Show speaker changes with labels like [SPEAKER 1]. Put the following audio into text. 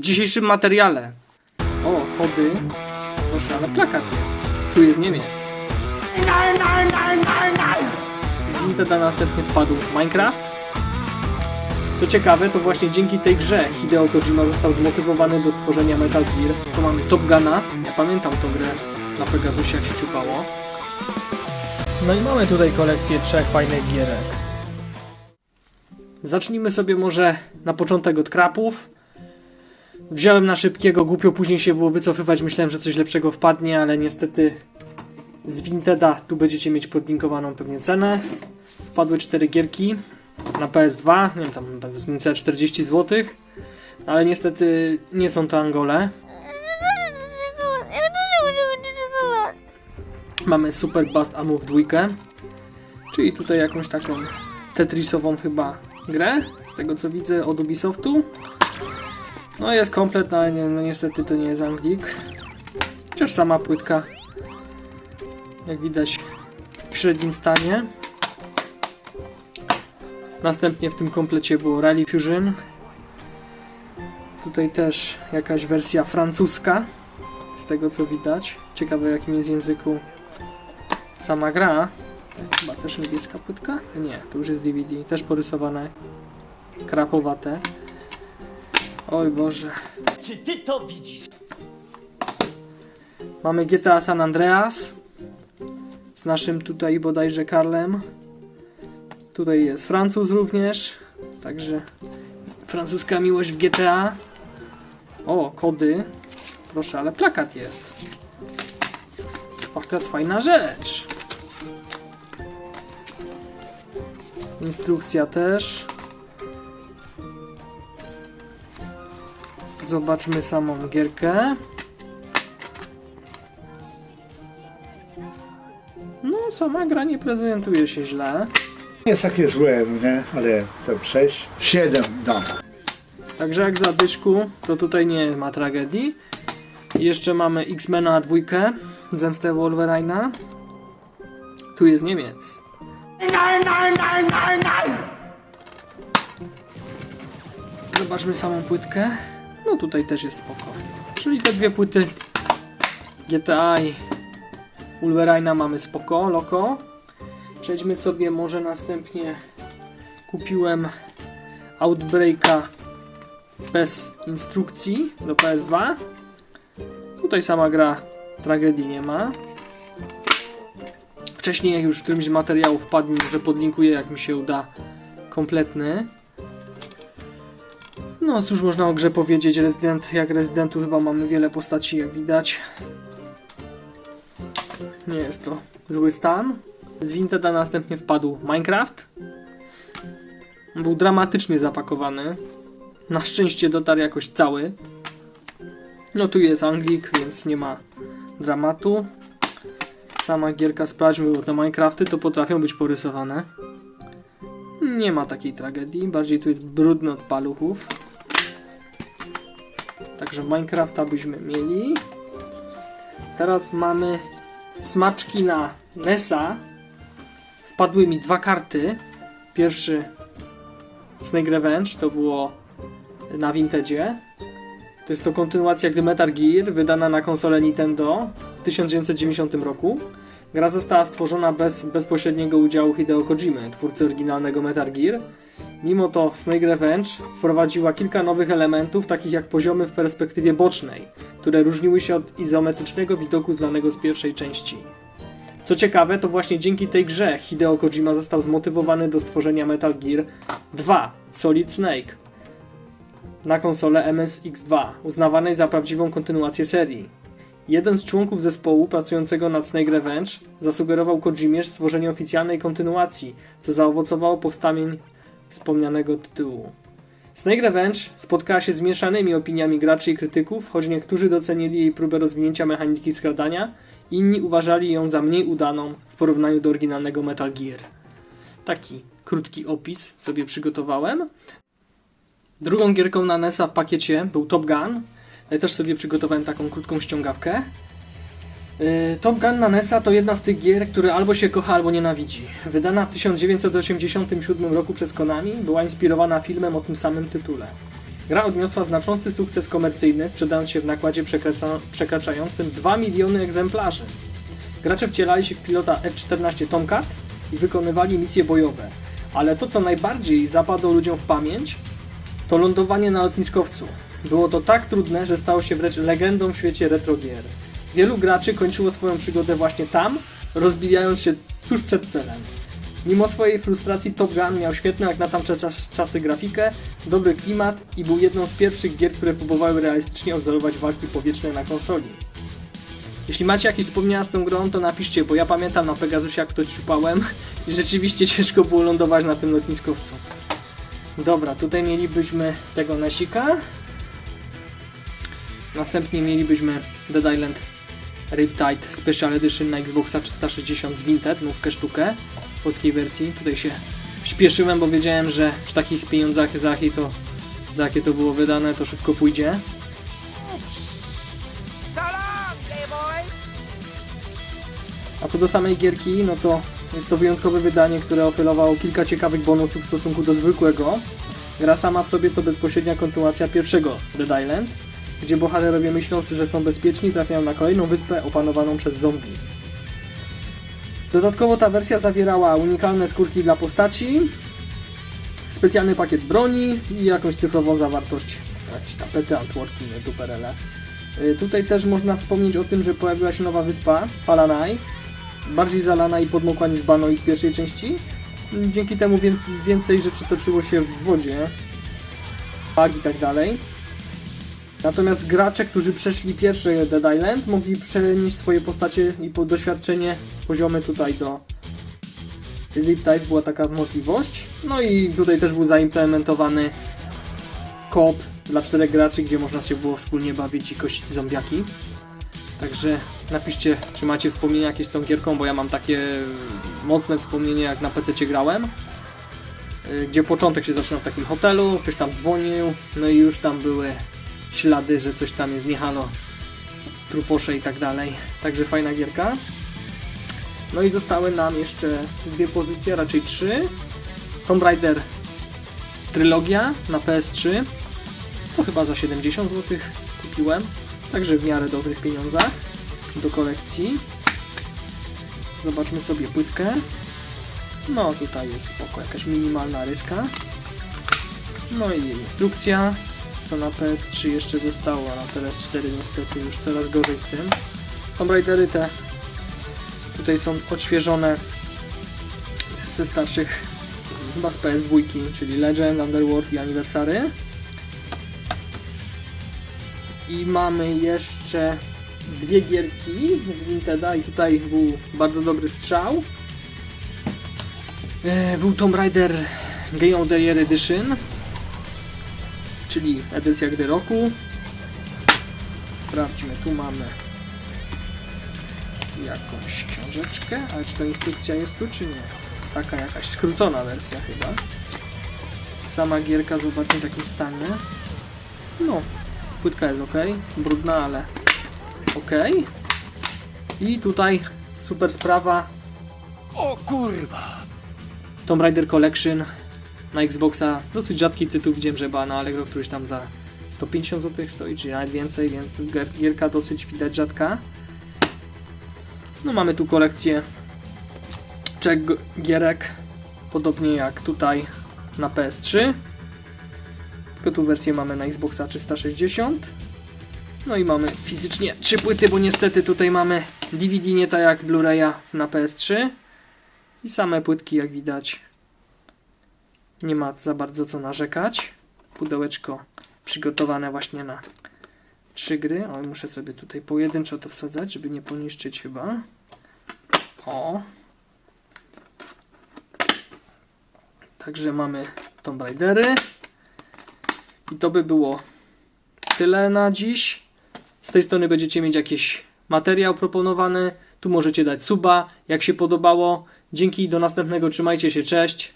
[SPEAKER 1] W dzisiejszym materiale. O, chody. Proszę, ale plakat jest. Tu jest Niemiec. Z Winteda następnie wpadł Minecraft. Co ciekawe, to właśnie dzięki tej grze Hideo Kojima został zmotywowany do stworzenia Metal Gear. Tu mamy Top Guna. Ja pamiętam tą grę na Pegasusie, jak się ciupało. No i mamy tutaj kolekcję trzech fajnych gierek. Zacznijmy sobie może na początek od krapów. Wziąłem na szybkiego, głupio później się było wycofywać, myślałem, że coś lepszego wpadnie, ale niestety z Winteda tu będziecie mieć podlinkowaną pewnie cenę. Wpadły cztery gierki na PS2, nie wiem tam bez różnicy 40 zł, ale niestety nie są to Angole. Mamy Super Bust A Move 2, czyli tutaj jakąś taką tetrisową chyba grę, z tego co widzę od Ubisoftu. No jest komplet, no ale no niestety to nie jest Anglik. Chociaż sama płytka, jak widać, w średnim stanie. Następnie w tym komplecie było Rally Fusion. Tutaj też jakaś wersja francuska, z tego co widać. Ciekawe jakim jest języku sama gra. Chyba też niebieska płytka? Nie, to już jest DVD. Też porysowane. Krapowate. Oj Boże.
[SPEAKER 2] Czy ty to widzisz?
[SPEAKER 1] Mamy GTA San Andreas. Z naszym tutaj bodajże Karlem. Tutaj jest Francuz również. Także francuska miłość w GTA. O, kody. Proszę, ale plakat jest. Plakat fajna rzecz. Instrukcja też. Zobaczmy samą gierkę. No, sama gra nie prezentuje się źle.
[SPEAKER 3] Nie jest takie złe, nie? Ale to 6, 7 dam.
[SPEAKER 1] Także jak za dyszku, to tutaj nie ma tragedii. Jeszcze mamy X-Mena dwójkę, Zemstę Wolverina. Tu jest Niemiec. Zobaczmy samą płytkę. Tutaj też jest spoko. Czyli te dwie płyty GTA i Wolverina mamy spoko, loko. Przejdźmy sobie może następnie kupiłem Outbreaka bez instrukcji do PS2. Tutaj sama gra tragedii nie ma. Wcześniej, jak już w którymś z materiałów wpadł mi, że podlinkuję, jak mi się uda, kompletny. No cóż można o grze powiedzieć, Resident, jak Rezydentu chyba mamy wiele postaci, jak widać. Nie jest to zły stan. Z Winteda następnie wpadł Minecraft. Był dramatycznie zapakowany. Na szczęście dotarł jakoś cały. No tu jest Anglik, więc nie ma dramatu. Sama gierka sprawdźmy, bo te Minecrafty to potrafią być porysowane. Nie ma takiej tragedii, bardziej tu jest brudno od paluchów. Także Minecrafta byśmy mieli. Teraz mamy smaczki na NESa. Wpadły mi dwa karty. Pierwszy Snake Revenge to było na Vintedzie. To jest to kontynuacja gry Metal Gear, wydana na konsolę Nintendo w 1990 roku. Gra została stworzona bez bezpośredniego udziału Hideo Kojimy, twórcy oryginalnego Metal Gear. Mimo to Snake Revenge wprowadziła kilka nowych elementów, takich jak poziomy w perspektywie bocznej, które różniły się od izometrycznego widoku znanego z pierwszej części. Co ciekawe, to właśnie dzięki tej grze Hideo Kojima został zmotywowany do stworzenia Metal Gear 2 Solid Snake na konsolę MSX2, uznawanej za prawdziwą kontynuację serii. Jeden z członków zespołu pracującego nad Snake Revenge zasugerował Kojimie stworzenie oficjalnej kontynuacji, co zaowocowało powstaniem wspomnianego tytułu. Snake Revenge spotkała się z mieszanymi opiniami graczy i krytyków, choć niektórzy docenili jej próbę rozwinięcia mechaniki skradania, inni uważali ją za mniej udaną w porównaniu do oryginalnego Metal Gear. Taki krótki opis sobie przygotowałem. Drugą gierką na NES-a w pakiecie był Top Gun. Ja też sobie przygotowałem taką krótką ściągawkę. Yy, Top Gun na NES-a to jedna z tych gier, które albo się kocha, albo nienawidzi. Wydana w 1987 roku przez Konami, była inspirowana filmem o tym samym tytule. Gra odniosła znaczący sukces komercyjny, sprzedając się w nakładzie przekracza- przekraczającym 2 miliony egzemplarzy. Gracze wcielali się w pilota F-14 Tomcat i wykonywali misje bojowe. Ale to, co najbardziej zapadło ludziom w pamięć, to lądowanie na lotniskowcu. Było to tak trudne, że stało się wręcz legendą w świecie retro gier. Wielu graczy kończyło swoją przygodę właśnie tam, rozbijając się tuż przed celem. Mimo swojej frustracji Top Gun miał świetną jak na tamte czas- czasy grafikę, dobry klimat i był jedną z pierwszych gier, które próbowały realistycznie odwzorować walki powietrzne na konsoli. Jeśli macie jakieś wspomnienia z tą grą, to napiszcie, bo ja pamiętam na Pegasusie jak to ciupałem i rzeczywiście ciężko było lądować na tym lotniskowcu. Dobra, tutaj mielibyśmy tego Nesika. Następnie mielibyśmy Dead Island Riptide Special Edition na Xboxa 360 z Vinted, nówkę sztukę w polskiej wersji. Tutaj się śpieszyłem, bo wiedziałem, że przy takich pieniądzach za jakie to, za jakie to było wydane, to szybko pójdzie. A co do samej gierki, no to jest to wyjątkowe wydanie, które oferowało kilka ciekawych bonusów w stosunku do zwykłego. Gra sama w sobie to bezpośrednia kontynuacja pierwszego Dead Island, gdzie bohaterowie myśląc, że są bezpieczni, trafiają na kolejną wyspę opanowaną przez zombie. Dodatkowo ta wersja zawierała unikalne skórki dla postaci, specjalny pakiet broni i jakąś cyfrową zawartość, jakieś tapety, artworki, duperele. Y, Tutaj też można wspomnieć o tym, że pojawiła się nowa wyspa, Palanai, bardziej zalana i podmokła niż Banoi z pierwszej części. Dzięki temu więc, więcej rzeczy toczyło się w wodzie, pag i tak dalej. Natomiast gracze, którzy przeszli pierwszy Dead Island, mogli przenieść swoje postacie i po doświadczenie poziomy tutaj do Riptide była taka możliwość. No i tutaj też był zaimplementowany koop dla czterech graczy, gdzie można się było wspólnie bawić i kościć zombiaki. Także napiszcie, czy macie wspomnienia jakieś z tą gierką, bo ja mam takie mocne wspomnienie, jak na PC grałem. y, Gdzie początek się zaczyna w takim hotelu, ktoś tam dzwonił, no i już tam były ślady, że coś tam jest nie halo, truposze i tak dalej. Także fajna gierka. No i zostały nam jeszcze dwie pozycje, raczej trzy. Tomb Raider Trylogia na PS3. To chyba za 70 zł kupiłem. Także w miarę dobrych pieniądzach do kolekcji. Zobaczmy sobie płytkę. No tutaj jest spoko, jakaś minimalna ryska. No i instrukcja, co na PS3 jeszcze zostało, a na PS4 niestety już coraz gorzej z tym. Tomb Raidery te tutaj są odświeżone ze starszych, chyba z PS2, czyli Legend, Underworld i Anniversary. I mamy jeszcze dwie gierki z Vinteda i tutaj był bardzo dobry strzał. E, Był Tomb Raider Game of the Year Edition, czyli edycja gry roku. Sprawdźmy, tu mamy jakąś książeczkę, ale czy to instrukcja jest tu, czy nie? Taka jakaś skrócona wersja chyba. Sama gierka, zobaczmy w jakim stanie. No, płytka jest ok, brudna, ale ok. I tutaj super sprawa,
[SPEAKER 2] O kurwa!
[SPEAKER 1] Tomb Raider Collection na Xboxa. Dosyć rzadki tytuł, widziałem, że chyba na Allegro któryś tam za 150 zł stoi, czy nawet więcej, więc gier- gierka dosyć widać rzadka. No mamy tu kolekcję czek gierek, podobnie jak tutaj na PS3. Tylko tu wersję mamy na Xboxa 360. No i mamy fizycznie trzy płyty, bo niestety tutaj mamy DVD nie tak jak Blu-raya na PS3. I same płytki, jak widać, nie ma za bardzo co narzekać. Pudełeczko przygotowane właśnie na trzy gry. O, muszę sobie tutaj pojedynczo to wsadzać, żeby nie poniszczyć chyba. O. Także mamy Tomb Raidery. I to by było tyle na dziś. Z tej strony będziecie mieć jakiś materiał proponowany. Tu możecie dać suba, jak się podobało. Dzięki, do następnego, trzymajcie się, cześć.